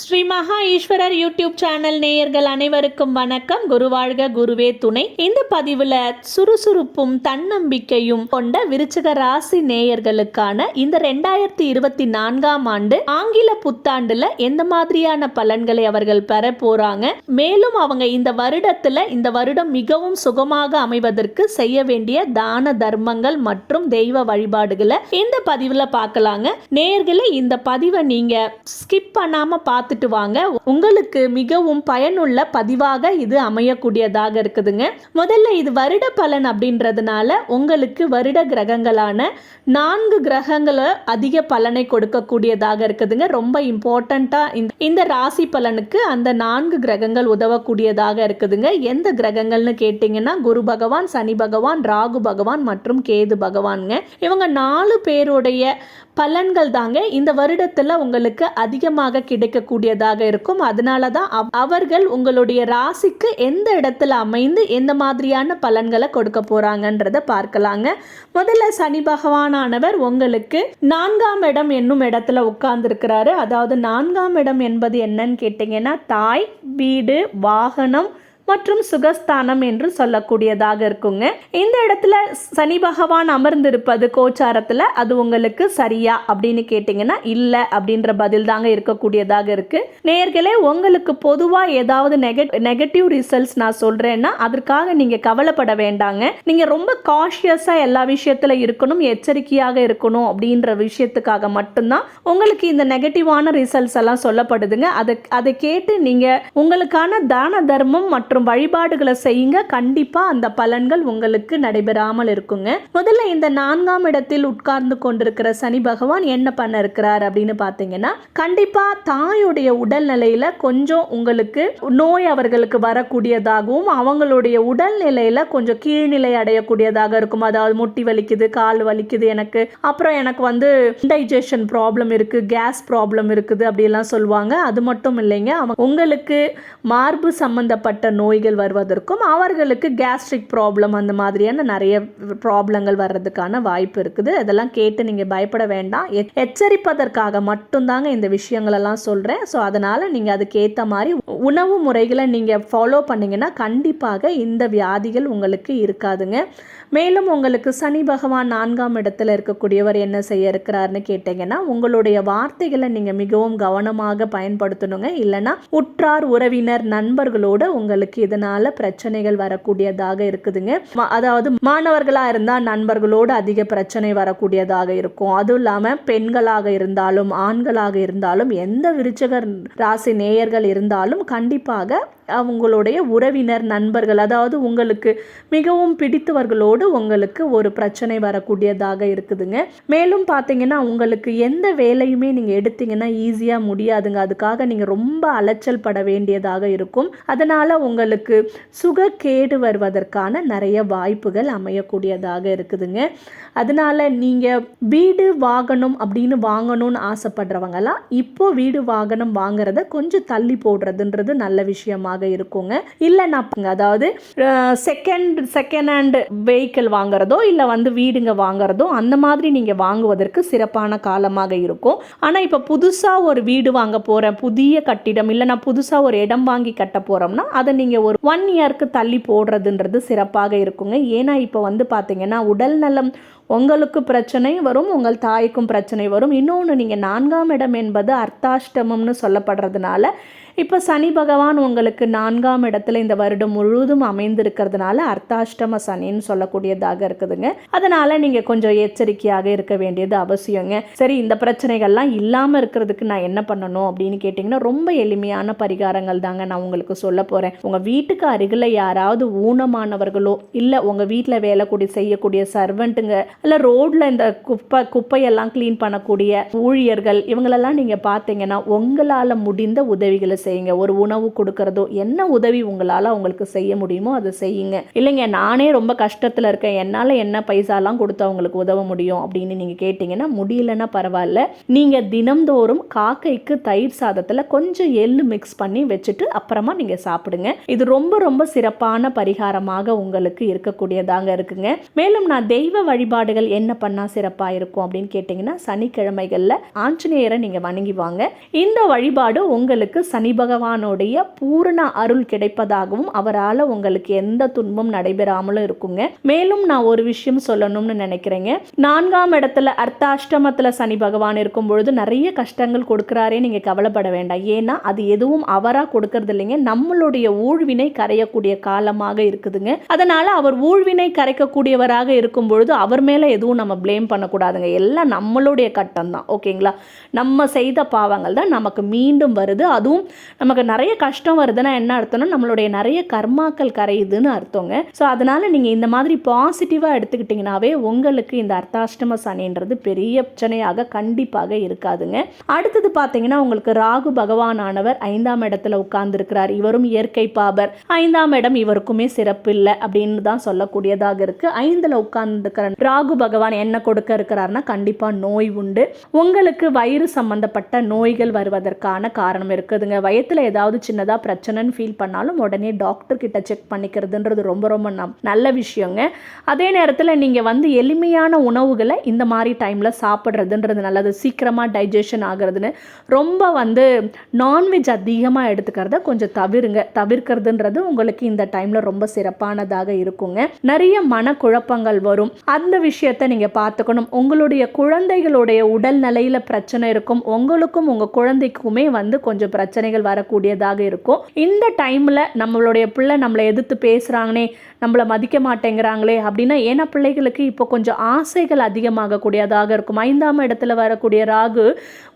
ஸ்ரீ மகா Eswarar YouTube channel நேயர்கள் அனைவருக்கும் வணக்கம். குருவாழ்க குருவே துணை. இந்த பதிவுல சுறுசுறுப்பும் தன்னம்பிக்கையும் கொண்ட விருச்சிக ராசி நேயர்களுக்கான இந்த ரெண்டாயிரத்தி இருபத்தி நான்காம் ஆண்டு ஆங்கில புத்தாண்டுல எந்த மாதிரியான பலன்களை அவர்கள் பெற போறாங்க? மேலும் அவங்க இந்த வருடத்துல இந்த வருடம் மிகவும் சுகமாக அமைவதற்கு செய்ய வேண்டிய தான தர்மங்கள் மற்றும் தெய்வ வழிபாடுகளை இந்த பதிவுல பார்க்கலாங்க. நேயர்களை இந்த பதிவை நீங்க ஸ்கிப் பண்ணாம பார்த்துட்டு வாங்க. உங்களுக்கு மிகவும் பயனுள்ள பதிவாக இது அமையக்கூடியதாக இருக்குதுங்க. முதல்ல இது வருட பலன் அப்படின்றதுனால உங்களுக்கு வருட கிரகங்களான நான்கு கிரகங்களை அதிக பலனை கொடுக்கக்கூடியதாக இருக்குதுங்க. ரொம்ப இம்பார்ட்டண்ட்டாக இந்த ராசி பலனுக்கு அந்த நான்கு கிரகங்கள் உதவக்கூடியதாக இருக்குதுங்க. எந்த கிரகங்கள்னு கேட்டிங்கன்னா குரு பகவான் சனி பகவான் ராகு பகவான் மற்றும் கேது பகவானுங்க. இவங்க நாலு பேருடைய பலன்கள் தாங்க இந்த வருடத்தில் உங்களுக்கு அதிகமாக கூடியதாக இருக்கும். அதனால தான் அவர்கள் உங்களுடைய ராசிக்கு எந்த இடத்துல அமைந்து எந்த மாதிரியான பலன்களை கொடுக்க போறாங்கன்றத பார்க்கலாங்க. முதல்ல சனி பகவானானவர் உங்களுக்கு நான்காம் இடம் என்னும் இடத்துல உட்கார்ந்துருக்கிறாரு. அதாவது நான்காம் இடம் என்பது என்னன்னு கேட்டிங்கன்னா தாய் வீடு வாகனம் மற்றும் சுகஸ்தானம் என்று சொல்லக்கூடியதாக இருக்குங்க. இந்த இடத்துல சனி பகவான் அமர்ந்திருப்பது கோச்சாரத்தில் அது உங்களுக்கு சரியா அப்படின்னு கேட்டிங்கன்னா இல்லை அப்படின்ற பதில் தாங்க இருக்கக்கூடியதாக இருக்கு. நேர்களே உங்களுக்கு பொதுவாக ஏதாவது நெகட் நெகட்டிவ் ரிசல்ட்ஸ் நான் சொல்கிறேன்னா அதற்காக நீங்கள் கவலைப்பட வேண்டாங்க. நீங்கள் ரொம்ப காஷியஸாக எல்லா விஷயத்தில் இருக்கணும் எச்சரிக்கையாக இருக்கணும் அப்படின்ற விஷயத்துக்காக மட்டும்தான் உங்களுக்கு இந்த நெகட்டிவான ரிசல்ட்ஸ் எல்லாம் சொல்லப்படுதுங்க. அதை அதை கேட்டு நீங்கள் உங்களுக்கான தான தர்மம் மற்றும் வழிபாடுகளை செய்யுங்க. கண்டிப்பாக அந்த பலன்கள் உங்களுக்கு நடைபெறாமல் இருக்குங்க. முதல்ல இந்த நான்காம் இடத்தில் உட்கார்ந்து கொண்டிருக்கிற சனி பகவான் என்ன பண்ண இருக்கிறார் அப்படின்னு பார்த்தீங்கன்னா கண்டிப்பாக தாயுடைய உடல்நிலையில் கொஞ்சம் உங்களுக்கு நோய் அவர்களுக்கு வரக்கூடியதாகவும் அவங்களுடைய உடல்நிலையில் கொஞ்சம் கீழ்நிலை அடையக்கூடியதாக இருக்கும். அதாவது முட்டி வலிக்குது கால் வலிக்குது எனக்கு அப்புறம் எனக்கு வந்து டைஜஷன் ப்ராப்ளம் இருக்குது கேஸ் ப்ராப்ளம் இருக்குது அப்படிலாம் சொல்லுவாங்க. அது மட்டும் இல்லைங்க. அவங்க உங்களுக்கு மார்பு சம்பந்தப்பட்ட நோய்கள் வருவதற்கும் அவர்களுக்கு கேஸ்ட்ரிக் ப்ராப்ளம் அந்த மாதிரியான நிறைய ப்ராப்ளங்கள் வர்றதுக்கான வாய்ப்பு இருக்குது. அதெல்லாம் கேட்டு நீங்கள் பயப்பட வேண்டாம். எச்சரிப்பதற்காக மட்டும்தாங்க இந்த விஷயங்களெல்லாம் சொல்கிறேன் ஸோ அதனால் நீங்கள் அதுக்கேற்ற மாதிரி உணவு முறைகளை நீங்கள் ஃபாலோ பண்ணீங்கன்னா கண்டிப்பாக இந்த வியாதிகள் உங்களுக்கு இருக்காதுங்க. மேலும் உங்களுக்கு சனி பகவான் நான்காம் இடத்துல இருக்கக்கூடியவர் என்ன செய்ய இருக்கிறாருன்னு கேட்டிங்கன்னா உங்களுடைய வார்த்தைகளை நீங்கள் மிகவும் கவனமாக பயன்படுத்தணுங்க. இல்லைன்னா உற்றார் உறவினர் நண்பர்களோட உங்களுக்கு இதனால பிரச்சனைகள் வரக்கூடியதாக இருக்குதுங்க. அதாவது மாணவர்களாக இருந்தால் நண்பர்களோடு அதிக பிரச்சனை வரக்கூடியதாக இருக்கும். அதுவும் இல்லாமல் பெண்களாக இருந்தாலும் ஆண்களாக இருந்தாலும் எந்த விருச்சகர் ராசி நேயர்கள் இருந்தாலும் கண்டிப்பாக அவங்களுடைய உறவினர் நண்பர்கள் அதாவது உங்களுக்கு மிகவும் பிடித்தவர்களோடு உங்களுக்கு ஒரு பிரச்சனை வரக்கூடியதாக இருக்குதுங்க. மேலும் பார்த்தீங்கன்னா உங்களுக்கு எந்த வேலையுமே நீங்கள் எடுத்தீங்கன்னா ஈஸியாக முடியாதுங்க. அதுக்காக நீங்கள் ரொம்ப அலைச்சல் பட வேண்டியதாக இருக்கும். அதனால் உங்களுக்கு சுகக்கேடு வருவதற்கான நிறைய வாய்ப்புகள் அமையக்கூடியதாக இருக்குதுங்க. அதனால் நீங்கள் வீடு வாகனம் அப்படின்னு வாங்கணும்னு ஆசைப்படுறவங்கலாம் இப்போ வீடு வாகனம் வாங்குறத கொஞ்சம் தள்ளி போடுறதுன்றது நல்ல விஷயமா அதிகமாக இருக்குங்க. இல்லைன்னா அதாவது செகண்ட் செகண்ட் ஹேண்ட் வெஹிக்கிள் வாங்குறதோ இல்லை வந்து வீடுங்க வாங்குறதோ அந்த மாதிரி நீங்கள் வாங்குவதற்கு சிறப்பான காலமாக இருக்கும். ஆனால் இப்போ புதுசாக ஒரு வீடு வாங்க போகிறேன் புதிய கட்டிடம் இல்லை நான் புதுசாக ஒரு இடம் வாங்கி கட்ட போகிறோம்னா அதை நீங்கள் ஒரு ஒன் இயர்க்கு தள்ளி போடுறதுன்றது சிறப்பாக இருக்குங்க. ஏன்னா இப்போ வந்து பார்த்தீங்கன்னா உடல் நலம் உங்களுக்கு பிரச்சனை வரும் உங்கள் தாய்க்கும் பிரச்சனை வரும். இன்னொன்று நீங்கள் நான்காம் இடம் என்பது அர்த்தாஷ்டமம்னு சொல்லப்படுறதுனால இப்போ சனி பகவான் உங்களுக்கு நான்காம் இடத்துல இந்த வருடம் முழுவதும் அமைந்திருக்கிறதுனால அர்த்தாஷ்டம சனின்னு சொல்லக்கூடியதாக இருக்குதுங்க. அதனால் நீங்கள் கொஞ்சம் எச்சரிக்கையாக இருக்க வேண்டியது அவசியங்க. சரி இந்த பிரச்சனைகள்லாம் இல்லாமல் இருக்கிறதுக்கு நான் என்ன பண்ணணும் அப்படின்னு கேட்டிங்கன்னா ரொம்ப எளிமையான பரிகாரங்கள் தாங்க நான் உங்களுக்கு சொல்ல போகிறேன் உங்கள் வீட்டுக்கு அருகில் யாராவது ஊனமானவர்களோ இல்லை உங்கள் வீட்டில் வேலை கூடி செய்யக்கூடிய சர்வெண்ட்டுங்க இல்லை ரோட்டில் இந்த குப்பை குப்பையெல்லாம் க்ளீன் பண்ணக்கூடிய ஊழியர்கள் இவங்களெல்லாம் நீங்கள் பார்த்தீங்கன்னா உங்களால் முடிந்த உதவிகளை செய்யுங்க. ஒரு உணவு கொடுக்கறதோ என்ன உதவி உங்களால் அவங்களுக்கு செய்ய முடியுமோ அதை செய்யுங்க. இல்லைங்க நானே ரொம்ப கஷ்டத்தில் இருக்கேன். என்னால் என்ன பைசாலாம் கொடுத்து அவங்களுக்கு உதவ முடியும் அப்படின்னு நீங்கள் கேட்டிங்கன்னா முடியலன்னா பரவாயில்ல. நீங்கள் தினம்தோறும் காக்கைக்கு தயிர் சாதத்தில் கொஞ்சம் எள்ளு மிக்ஸ் பண்ணி வச்சுட்டு அப்புறமா நீங்கள் சாப்பிடுங்க. இது ரொம்ப ரொம்ப சிறப்பான பரிகாரமாக உங்களுக்கு இருக்கக்கூடியதாங்க இருக்குங்க. மேலும் நான் தெய்வ வழிபாடுகள் என்ன பண்ணால் சிறப்பாக இருக்கும் அப்படின்னு கேட்டிங்கன்னா சனிக்கிழமைகளில் ஆஞ்சநேயரை நீங்கள் வணங்கி வாங்க. இந்த வழிபாடு உங்களுக்கு சனி பகவானுடைய பூரண அருள் கிடைப்பதாகவும் அவரால் உங்களுக்கு எந்த துன்பம் நடைபெறாமலும் இருக்குங்க. மேலும் நான் ஒரு விஷயம் சொல்லணும்னு நினைக்கிறேங்க. நான்காம் இடத்துல அர்த்தாஷ்டமத்தில் சனி பகவான் இருக்கும் பொழுது நிறைய கஷ்டங்கள் கொடுக்குறாரே நீங்கள் கவலைப்பட வேண்டாம். ஏன்னா அது எதுவும் அவராக கொடுக்கறது இல்லைங்க நம்மளுடைய ஊழ்வினை கரையக்கூடிய காலமாக இருக்குதுங்க. அதனால அவர் ஊழ்வினை கரைக்கக்கூடியவராக இருக்கும் பொழுது அவர் மேலே எதுவும் நம்ம ப்ளேம் பண்ணக்கூடாதுங்க. எல்லாம் நம்மளுடைய கட்டம் தான் ஓகேங்களா? நம்ம செய்த பாவங்கள் தான் நமக்கு மீண்டும் வருது. அதுவும் நமக்கு நிறைய கஷ்டம் வருதுன்னா என்ன அர்த்தம்னா நம்மளுடைய நிறைய கர்மாக்கள் கரையுதுன்னு அர்த்தங்க. ஸோ அதனால நீங்கள் இந்த மாதிரி பாசிட்டிவாக எடுத்துக்கிட்டிங்கனாவே உங்களுக்கு இந்த அர்த்தாஷ்டம சனின்றது பெரிய பிரச்சனையாக கண்டிப்பாக இருக்காதுங்க. அடுத்தது பார்த்தீங்கன்னா உங்களுக்கு ராகு பகவானானவர் ஐந்தாம் இடத்துல உட்கார்ந்துருக்கிறார். இவரும் இயற்கை பாபர். ஐந்தாம் இடம் இவருக்குமே சிறப்பு இல்லை அப்படின்னு தான் சொல்லக்கூடியதாக இருக்கு. ஐந்துல உட்கார்ந்துருக்கிற ராகு பகவான் என்ன கொடுக்க இருக்கிறாருன்னா கண்டிப்பா நோய் உண்டு. உங்களுக்கு வயிறு சம்பந்தப்பட்ட நோய்கள் வருவதற்கான காரணம் இருக்குதுங்க. வயத்துல ஏதாவது சின்னதா பிரச்சனைன்னு ஃபீல் பண்ணாலும் உடனே டாக்டர் கிட்ட செக் பண்ணிக்கிறதுன்றது ரொம்ப ரொம்ப நம் நல்ல விஷயங்க. அதே நேரத்தில் நீங்கள் வந்து எளிமையான உணவுகளை இந்த மாதிரி டைமில் சாப்பிட்றதுன்றது நல்லது. சீக்கிரமாக டைஜஷன் ஆகுறதுன்னு ரொம்ப வந்து நான்வெஜ் அதிகமாக எடுத்துக்கிறத கொஞ்சம் தவிருங்க. தவிர்க்கிறதுன்றது உங்களுக்கு இந்த டைமில் ரொம்ப சிறப்பானதாக இருக்குங்க. நிறைய மனக்குழப்பங்கள் வரும். அந்த விஷயத்தை நீங்கள் பார்த்துக்கணும். உங்களுடைய குழந்தைகளுடைய உடல் நிலையில் பிரச்சனை இருக்கும். உங்களுக்கும் உங்கள் குழந்தைக்குமே வந்து கொஞ்சம் பிரச்சனைகள் வரக்கூடியதாக இருக்கும். இந்த டைமில் நம்மளுடைய பிள்ளை நம்மளை எதிர்த்து பேசுகிறாங்கனே நம்மளை மதிக்க மாட்டேங்கிறாங்களே அப்படின்னா ஏன்னா பிள்ளைகளுக்கு இப்போ கொஞ்சம் ஆசைகள் அதிகமாகக்கூடியதாக இருக்கும். ஐந்தாம் இடத்துல வரக்கூடிய ராகு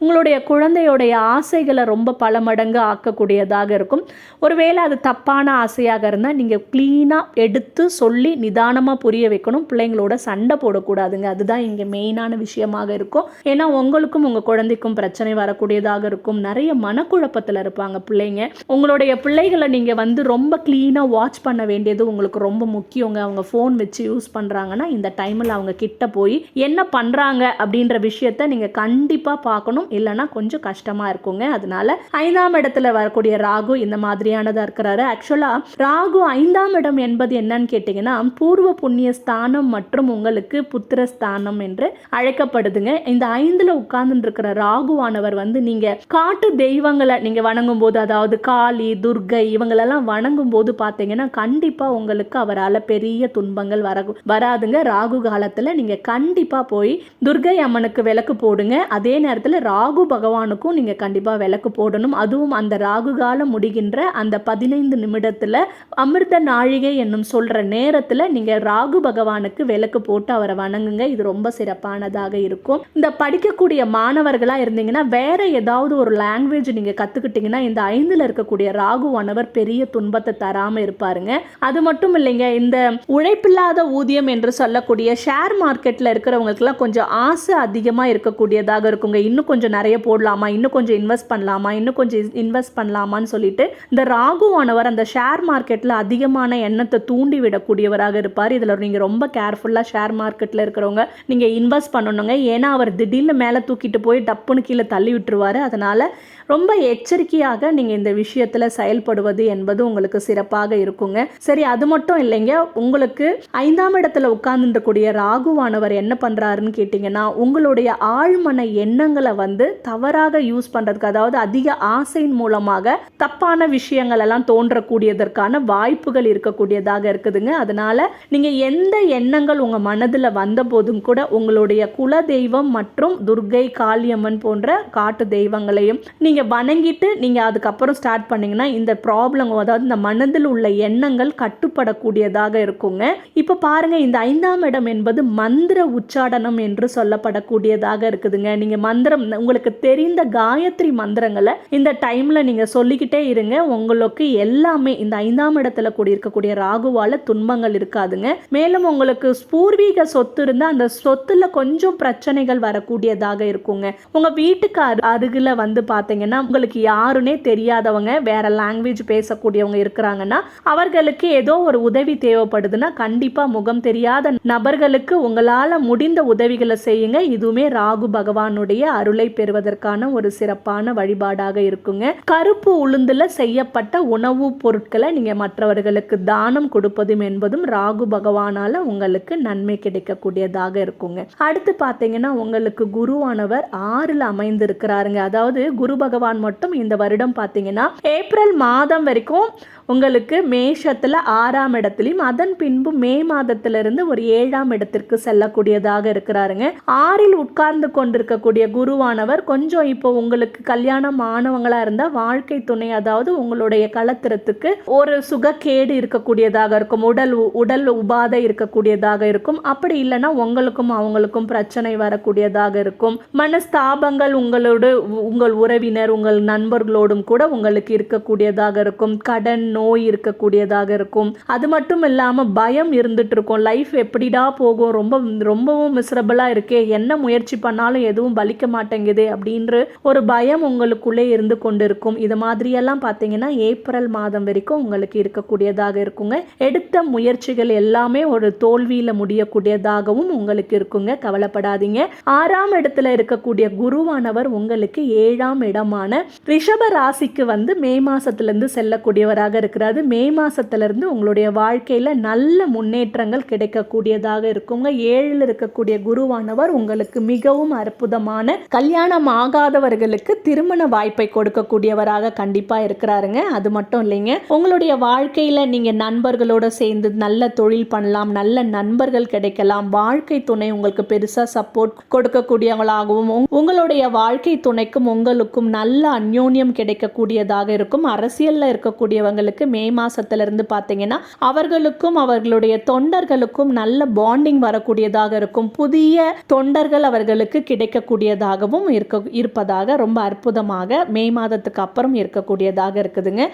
உங்களுடைய குழந்தையோடைய ஆசைகளை ரொம்ப பல மடங்கு ஆக்கக்கூடியதாக இருக்கும். ஒருவேளை அது தப்பான ஆசையாக இருந்தால் நீங்கள் க்ளீனாக எடுத்து சொல்லி நிதானமாக புரிய வைக்கணும். பிள்ளைங்களோட சண்டை போடக்கூடாதுங்க. அதுதான் இங்கே மெயினான விஷயமாக இருக்கும். ஏன்னா உங்களுக்கும் உங்கள் குழந்தைக்கும் பிரச்சனை வரக்கூடியதாக இருக்கும். நிறைய மனக்குழப்பத்தில் இருப்பாங்க பிள்ளைங்க. உங்களுடைய பிள்ளைகளை நீங்கள் வந்து ரொம்ப க்ளீனாக வாட்ச் பண்ண வேண்டியது உங்களுக்கு ரொம்ப முக்கியங்க. அவங்க ஃபோன் வச்சு யூஸ் பண்ணுறாங்கன்னா இந்த டைமில் அவங்க கிட்ட போய் என்ன பண்ணுறாங்க அப்படின்ற விஷயத்த நீங்கள் கண்டிப்பாக பார்க்கணும். இல்லைனா கொஞ்சம் கஷ்டமாக இருக்குங்க. அதனால ஐந்தாம் இடத்துல வரக்கூடிய ராகு இந்த மாதிரியானதாக இருக்கிறாரு. ஆக்சுவலாக ராகு ஐந்தாம் இடம் என்பது என்னன்னு கேட்டிங்கன்னா பூர்வ புண்ணிய ஸ்தானம் மற்றும் உங்களுக்கு புத்திர ஸ்தானம் என்று அழைக்கப்படுதுங்க. இந்த ஐந்தில் உட்கார்ந்துட்டு இருக்கிற ராகுவானவர் வந்து நீங்கள் காட்டு தெய்வங்களை நீங்கள் வணங்க போது அதாவது காளி துர்கை இவங்களெல்லாம் வணங்கும் போது பார்த்தீங்கன்னா கண்டிப்பாக உங்களுக்கு அவரால் பெரிய துன்பங்கள் வர வராதுங்க. ராகு காலத்தில் நீங்கள் கண்டிப்பாக போய் துர்கை அம்மனுக்கு விளக்கு போடுங்க. அதே நேரத்தில் ராகு பகவானுக்கும் நீங்கள் கண்டிப்பாக விளக்கு போடணும். அதுவும் அந்த ராகு காலம் முடிகின்ற அந்த பதினைந்து நிமிடத்தில் அமிர்த நாழிகை என்னும் சொல்கிற நேரத்தில் நீங்கள் ராகு பகவானுக்கு விளக்கு போட்டு அவரை வணங்குங்க. இது ரொம்ப சிறப்பானதாக இருக்கும். இந்த படிக்கக்கூடிய மாணவர்களாக இருந்தீங்கன்னா வேற ஏதாவது ஒரு லாங்குவேஜ் நீங்கள் கற்றுக்கிட்டீங்கன்னா இந்த ஐந்தில் இருக்கக்கூடிய ராகுவானவர் பெரிய துன்பத்தை தராமல் இருப்பாருங்க. அது மட்டும் இல்லைங்க இந்த உழைப்பில்லாத ஊதியம் என்று சொல்லக்கூடிய ஷேர் மார்க்கெட்டில் இருக்கிறவங்களுக்குலாம் கொஞ்சம் ஆசை அதிகமாக இருக்கக்கூடியதாக இருக்குங்க. இன்னும் கொஞ்சம் நிறைய போடலாமா? இன்னும் கொஞ்சம் இன்வெஸ்ட் பண்ணலாமா? இன்னும் கொஞ்சம் இன்வெஸ்ட் பண்ணலாமான்னு சொல்லிட்டு இந்த ராகுவானவர் அந்த ஷேர் மார்க்கெட்டில் அதிகமான எண்ணத்தை தூண்டி விடக்கூடியவராக இருப்பார். இதில் நீங்கள் ரொம்ப கேர்ஃபுல்லாக ஷேர் மார்க்கெட்டில் இருக்கிறவங்க நீங்கள் இன்வெஸ்ட் பண்ணணுங்க. ஏன்னா அவர் திடீர்னு மேலே தூக்கிட்டு போய் டப்புன்னு கீழே தள்ளி விட்டுருவார். அதனால் ரொம்ப எச்சரிக்கையாக நீங்கள் இந்த விஷயத்தில் செயல்படுவது என்பது உங்களுக்கு சிறப்பாக இருக்குங்க. சரி அது மட்டும் இல்லைங்க. உங்களுக்கு ஐந்தாம் இடத்துல உட்கார்ந்துருக்கூடிய ராகுவானவர் என்ன பண்ணுறாருன்னு கேட்டிங்கன்னா உங்களுடைய ஆழ்மன எண்ணங்களை வந்து தவறாக யூஸ் பண்ணுறதுக்கு அதாவது அதிக ஆசையின் மூலமாக தப்பான விஷயங்கள் எல்லாம் தோன்றக்கூடியதற்கான வாய்ப்புகள் இருக்கக்கூடியதாக இருக்குதுங்க. அதனால நீங்கள் எந்த எண்ணங்கள் உங்கள் மனதில் வந்த போதும் கூட உங்களுடைய குல தெய்வம் மற்றும் துர்கை காளியம்மன் போன்ற காட்டு தெய்வங்களையும் நீங்கள் நீங்கள் வணங்கிட்டு நீங்கள் அதுக்கப்புறம் ஸ்டார்ட் பண்ணிங்கன்னா இந்த ப்ராப்ளம் அதாவது இந்த மனதில் உள்ள எண்ணங்கள் கட்டுப்படக்கூடியதாக இருக்குங்க. இப்போ பாருங்கள் இந்த ஐந்தாம் இடம் என்பது மந்திர உச்சாடனம் என்று சொல்லப்படக்கூடியதாக இருக்குதுங்க. நீங்கள் மந்திரம் உங்களுக்கு தெரிந்த காயத்ரி மந்திரங்களை இந்த டைமில் நீங்கள் சொல்லிக்கிட்டே இருங்க. உங்களுக்கு எல்லாமே இந்த ஐந்தாம் இடத்துல கூடி இருக்கக்கூடிய ராகுவால் துன்பங்கள் இருக்காதுங்க. மேலும் உங்களுக்கு பூர்வீக சொத்து இருந்தால் அந்த சொத்துல கொஞ்சம் பிரச்சனைகள் வரக்கூடியதாக இருக்குங்க. உங்கள் வீட்டுக்கு அருகில் வந்து பார்த்தீங்கன்னா பார்த்தீங்கன்னா உங்களுக்கு யாருன்னே தெரியாதவங்க வேற லாங்குவேஜ் பேசக்கூடியவங்க இருக்கிறாங்கன்னா அவர்களுக்கு ஏதோ ஒரு உதவி தேவைப்படுதுன்னா கண்டிப்பாக முகம் தெரியாத நபர்களுக்கு உங்களால் முடிந்த உதவிகளை செய்யுங்க. இதுவுமே ராகு பகவானுடைய அருளை பெறுவதற்கான ஒரு சிறப்பான வழிபாடாக இருக்குங்க. கருப்பு உளுந்துல செய்யப்பட்ட உணவுப் பொருட்களை நீங்கள் மற்றவர்களுக்கு தானம் கொடுப்பதும் என்பதும் ராகு பகவானால உங்களுக்கு நன்மை கிடைக்கக்கூடியதாக இருக்குங்க. அடுத்து பார்த்தீங்கன்னா உங்களுக்கு குருவானவர் ஆறில் அமைந்திருக்கிறாருங்க. அதாவது குரு பகவான் மட்டும் இந்த வருடம் பார்த்தீங்கன்னா ஏப்ரல் மாதம் வரைக்கும் உங்களுக்கு மேஷத்தில் ஆறாம் இடத்துலையும் அதன் பின்பு மே மாதத்திலிருந்து ஒரு ஏழாம் இடத்திற்கு செல்லக்கூடியதாக இருக்கிறாருங்க. ஆறில் உட்கார்ந்து கொண்டிருக்கக்கூடிய குருவானவர் கொஞ்சம் இப்போ உங்களுக்கு கல்யாணம் ஆனவங்களாக இருந்தால் வாழ்க்கை துணை அதாவது உங்களுடைய களத்திரத்துக்கு ஒரு சுகக்கேடு இருக்கக்கூடியதாக இருக்கும். உடல் உ- உடல் உபாதை இருக்கக்கூடியதாக இருக்கும். அப்படி இல்லைன்னா உங்களுக்கும் அவங்களுக்கும் பிரச்சனை வரக்கூடியதாக இருக்கும். மனஸ்தாபங்கள் உங்களோட உ- உங்கள் உறவினர் உங்கள் நண்பர்களோடும் கூட உங்களுக்கு இருக்கக்கூடியதாக இருக்கும். கடன் நோய் இருக்கக்கூடியதாக இருக்கும். அது மட்டும் இல்லாமல் பயம் இருந்துட்டு இருக்கும். லைஃப் எப்படிடா போகும்? ரொம்ப ரொம்பவும் மிஸ்ரபிளாக இருக்கே. என்ன முயற்சி பண்ணாலும் எதுவும் பலிக்க மாட்டேங்குது அப்படின்ற ஒரு பயம் உங்களுக்குள்ளே இருந்து கொண்டிருக்கும். இது மாதிரியெல்லாம் பார்த்தீங்கன்னா ஏப்ரல் மாதம் வரைக்கும் உங்களுக்கு இருக்கக்கூடியதாக இருக்குங்க. எடுத்த முயற்சிகள் எல்லாமே ஒரு தோல்வியில் முடியக்கூடியதாகவும் உங்களுக்கு இருக்குங்க. கவலைப்படாதீங்க. ஆறாம் இடத்துல இருக்கக்கூடிய குருவானவர் உங்களுக்கு ஏழாம் இடமான ரிஷப ராசிக்கு வந்து மே மாசத்துலேருந்து செல்லக்கூடியவராக இருக்கிறாரு மே மாதத்துலேருந்து உங்களுடைய வாழ்க்கையில் நல்ல முன்னேற்றங்கள் கிடைக்கக்கூடியதாக இருக்குங்க. ஏழில் இருக்கக்கூடிய குருவானவர் உங்களுக்கு மிகவும் அற்புதமான கல்யாணம் ஆகாதவர்களுக்கு திருமண வாய்ப்பை கொடுக்கக்கூடியவராக கண்டிப்பாக இருக்கிறாருங்க. அது மட்டும் இல்லைங்க உங்களுடைய வாழ்க்கையில் நீங்கள் நண்பர்களோட சேர்ந்து நல்ல தொழில் பண்ணலாம் நல்ல நண்பர்கள் கிடைக்கலாம். வாழ்க்கை துணை உங்களுக்கு பெருசாக சப்போர்ட் கொடுக்கக்கூடியவங்களாகவும் உங்களுடைய வாழ்க்கை துணைக்கும் உங்களுக்கும் நல்ல அந்யோன்யம் கிடைக்கக்கூடியதாக இருக்கும். அரசியலில் இருக்கக்கூடியவங்களுக்கு மே மாசத்திலிருந்து பார்த்தீங்கன்னா அவர்களுக்கும் அவர்களுடைய தொண்டர்களுக்கும் நல்ல பாண்டிங் வரக்கூடியதாக இருக்கும். புதிய தொண்டர்கள் அவர்களுக்கு கிடைக்கக்கூடியதாகவும் இருக்க இருப்பதாக ரொம்ப அற்புதமாக மே மாதத்துக்கு அப்புறம் இருக்கக்கூடியதாக இருக்குதுங்க.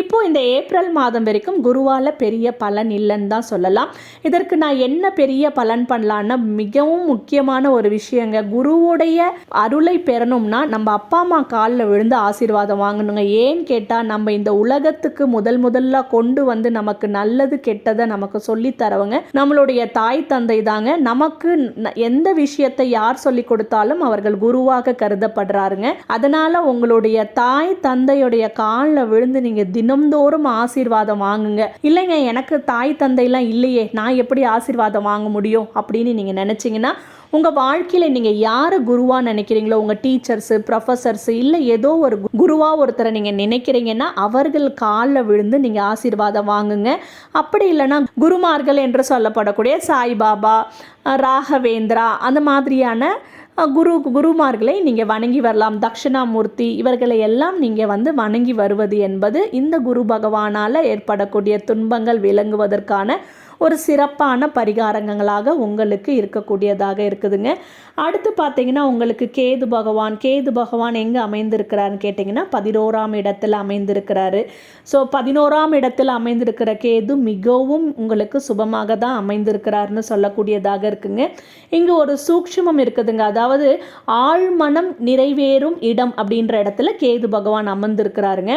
இப்போ இந்த ஏப்ரல் மாதம் வரைக்கும் குருவால பெரிய பலன் இல்லைன்னு தான் சொல்லலாம். இதற்கு நான் என்ன பெரிய பலன் பண்ணலான்னா மிகவும் முக்கியமான ஒரு விஷயங்க குருவுடைய அருளை பெறணும்னா நம்ம அப்பா அம்மா காலில் விழுந்து ஆசீர்வாதம் வாங்கணுங்க. ஏன்னு கேட்டால் நம்ம இந்த உலகத்துக்கு முதல் முதல் முதல்ல கொண்டு வந்து நமக்கு நல்லது கெட்டதை நமக்கு சொல்லி தரவங்க நம்மளுடைய தாய் தந்தை தாங்க. நமக்கு எந்த விஷயத்தை யார் சொல்லி கொடுத்தாலும் அவர்கள் குருவாக கருதப்படுறாருங்க. அதனால உங்களுடைய தாய் தந்தையுடைய காலில் விழுந்து நீங்க தினம்தோறும் ஆசீர்வாதம் வாங்குங்க. இல்லைங்க எனக்கு தாய் தந்தையெல்லாம் இல்லையே. நான் எப்படி ஆசீர்வாதம் வாங்க முடியும் அப்படின்னு நீங்க நினைச்சீங்கன்னா உங்கள் வாழ்க்கையில் நீங்கள் யாரை குருவாக நினைக்கிறீங்களோ உங்கள் டீச்சர்ஸு ப்ரொஃபஸர்ஸு இல்லை ஏதோ ஒரு குருவாக ஒருத்தரை நீங்கள் நினைக்கிறீங்கன்னா அவர்கள் காலில் விழுந்து நீங்கள் ஆசீர்வாதம் வாங்குங்க. அப்படி இல்லைன்னா குருமார்கள் என்று சொல்லப்படக்கூடிய சாய்பாபா ராகவேந்திரா அந்த மாதிரியான குரு குருமார்களை நீங்கள் வணங்கி வரலாம். தட்சிணாமூர்த்தி இவர்களை எல்லாம் நீங்கள் வந்து வணங்கி வருவது என்பது இந்த குரு பகவானால் ஏற்படக்கூடிய துன்பங்கள் விளங்குவதற்கான ஒரு சிறப்பான பரிகாரங்களாக உங்களுக்கு இருக்கக்கூடியதாக இருக்குதுங்க. அடுத்து பார்த்தீங்கன்னா உங்களுக்கு கேது பகவான் கேது பகவான் எங்கே அமைந்திருக்கிறாருன்னு கேட்டிங்கன்னா பதினோராம் இடத்தில் அமைந்திருக்கிறாரு. ஸோ பதினோராம் இடத்தில் அமைந்திருக்கிற கேது மிகவும் உங்களுக்கு சுபமாக தான் அமைந்திருக்கிறாருன்னு சொல்லக்கூடியதாக இருக்குங்க. இங்கே ஒரு சூக்ஷ்மம் இருக்குதுங்க. அதாவது ஆழ்மனம் நிறைவேறும் இடம் அப்படின்ற இடத்துல கேது பகவான் அமர்ந்திருக்கிறாருங்க.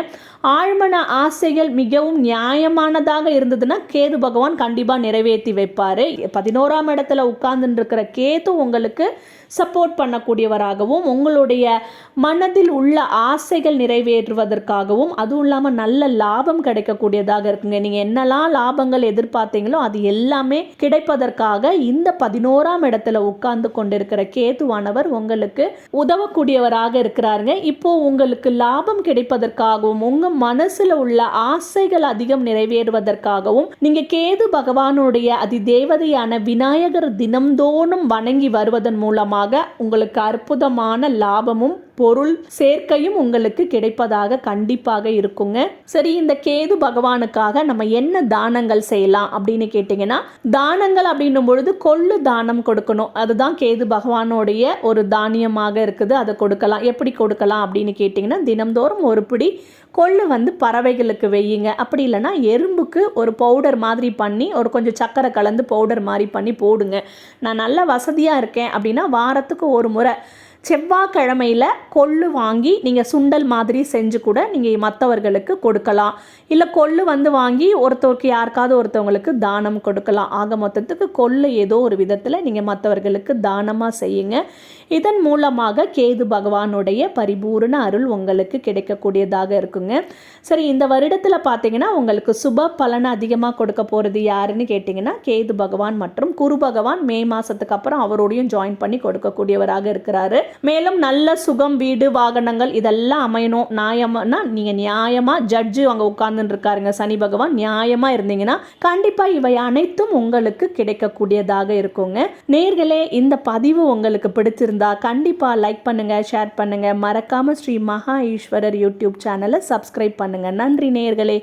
ஆழ்மன ஆசைகள் மிகவும் நியாயமானதாக இருந்ததுன்னா கேது பகவான் கண்டிப்பாக நிறைவேற்றி வைப்பார். பதினோராம் இடத்துல உட்கார்ந்துருக்கிற இருக்கிற கேது உங்களுக்கு சப்போர்ட் பண்ணக்கூடியவராகவும் உங்களுடைய மனதில் உள்ள ஆசைகள் நிறைவேற்றுவதற்காகவும் அதுவும் இல்லாமல் நல்ல லாபம் கிடைக்கக்கூடியதாக இருக்குங்க. நீங்கள் என்னெல்லாம் லாபங்கள் எதிர்பார்த்தீங்களோ அது எல்லாமே கிடைப்பதற்காக இந்த பதினோராம் இடத்துல உட்கார்ந்து கொண்டிருக்கிற கேதுவானவர் உங்களுக்கு உதவக்கூடியவராக இருக்கிறாருங்க. இப்போ உங்களுக்கு லாபம் கிடைப்பதற்காகவும் உங்க மனசுல உள்ள ஆசைகள் அதிகம் நிறைவேறுவதற்காகவும் நீங்க கேது பகவான் பகவானுடைய அதி தேவதையான விநாயகர் தினம்தோறும் வணங்கி வருவதன் மூலமாக உங்களுக்கு அற்புதமான லாபமும் பொருள் சேர்க்கையும் உங்களுக்கு கிடைப்பதாக கண்டிப்பாக இருக்குங்க. சரி இந்த கேது பகவானுக்காக நம்ம என்ன தானங்கள் செய்யலாம் அப்படின்னு கேட்டிங்கன்னா தானங்கள் அப்படின்னும் பொழுது கொள்ளு தானம் கொடுக்கணும். அதுதான் கேது பகவானுடைய ஒரு தானியமாக இருக்குது. அதை கொடுக்கலாம். எப்படி கொடுக்கலாம் அப்படின்னு கேட்டிங்கன்னா தினம்தோறும் ஒரு பிடி கொள்ளு வந்து பறவைகளுக்கு வெய்யுங்க அப்படி இல்லைன்னா எறும்புக்கு ஒரு பவுடர் மாதிரி பண்ணி ஒரு கொஞ்சம் சக்கரை கலந்து பவுடர் மாதிரி பண்ணி போடுங்க. நான் நல்ல வசதியாக இருக்கேன் அப்படின்னா வாரத்துக்கு ஒரு முறை செவ்வாய்க்கிழமையில் கொள்ளு வாங்கி நீங்கள் சுண்டல் மாதிரி செஞ்சு கூட நீங்கள் மற்றவர்களுக்கு கொடுக்கலாம். இல்லை கொள்ளு வந்து வாங்கி ஒருத்தருக்கு யாருக்காவது ஒருத்தவங்களுக்கு தானம் கொடுக்கலாம். ஆக மொத்தத்துக்கு கொள்ளு ஏதோ ஒரு விதத்தில் நீங்கள் மற்றவர்களுக்கு தானமாக செய்யுங்க. இதன் மூலமாக கேது பகவானுடைய பரிபூரண அருள் உங்களுக்கு கிடைக்கக்கூடியதாக இருக்குங்க. சரி இந்த வருடத்தில் பார்த்தீங்கன்னா உங்களுக்கு சுப பலனை அதிகமாக கொடுக்க போகிறது யாருன்னு கேட்டிங்கன்னா கேது பகவான் மற்றும் குரு பகவான் மே மாதத்துக்கு அப்புறம் அவரோடையும் ஜாயின் பண்ணி கொடுக்கக்கூடியவராக இருக்கிறாரு. மேலும் நல்ல சுகம் வீடு வாகனங்கள் இதெல்லாம் அமையணும். நியாயம்னா நீங்கள் நியாயமாக ஜட்ஜு அங்கே உட்கார்ந்துட்டு இருக்காருங்க சனி பகவான் நியாயமாக இருந்தீங்கன்னா கண்டிப்பாக இவை அனைத்தும் உங்களுக்கு கிடைக்கக்கூடியதாக இருக்குங்க. நேர்களே இந்த பதிவு உங்களுக்கு பிடிச்சிருந்தா கண்டிப்பாக லைக் பண்ணுங்கள் ஷேர் பண்ணுங்கள் மறக்காமல் ஸ்ரீ மகா ஈஸ்வரர் யூடியூப் சேனலை சப்ஸ்கிரைப் பண்ணுங்க. நன்றி நேர்களே.